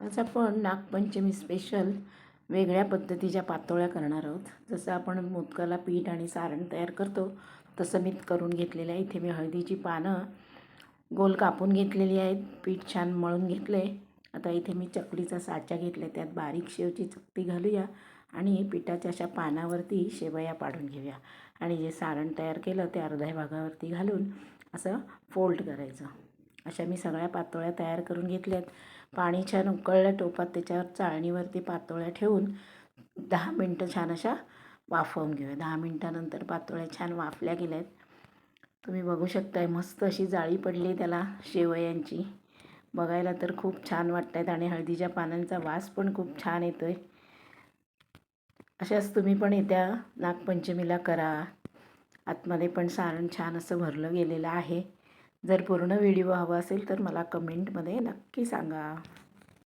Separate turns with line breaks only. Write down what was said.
आज आपण नागपंचमी स्पेशल वेगळ्या पद्धतीच्या पातोळ्या करणार आहोत. जसं आपण मोदकाला पीठ आणि सारण तयार करतो तसं मी करून घेतलेलं आहे. इथे मी हळदीची पानं गोल कापून घेतलेली आहेत. पीठ छान मळून घेतलं आहे आता इथे मी चकलीचा साचा घेतला त्यात बारीक शेवची चकती घालूया आणि पिठाच्या अशा पानावरती शेवया पाडून घेऊया. आणि जे सारण तयार केलं ते अर्ध्या भागावरती घालून असं फोल्ड करायचं. अशा मी सगळ्या पातोळ्या तयार करून घेतल्यात. पाणी छान उकळलं टोपात त्याच्यावर चाळणीवरती पातोळ्या ठेवून दहा मिनटं छान अशा वाफवून घेऊया. दहा मिनटानंतर पातोळ्या छान वाफल्या गेल्या आहेत तुम्ही बघू शकताय मस्त अशी जाळी पडली त्याला शेवयांची. बघायला तर खूप छान वाटत आहेत आणि हळदीच्या पानांचा वास पण खूप छान येतो आहे अशाच तुम्ही पण येत्या नागपंचमीला करा. आतमध्ये पण सारण छान असं भरलं गेलेलं आहे. जर पूर्ण व्हिडिओ हवा असेल तर मला कमेंटमध्ये नक्की सांगा.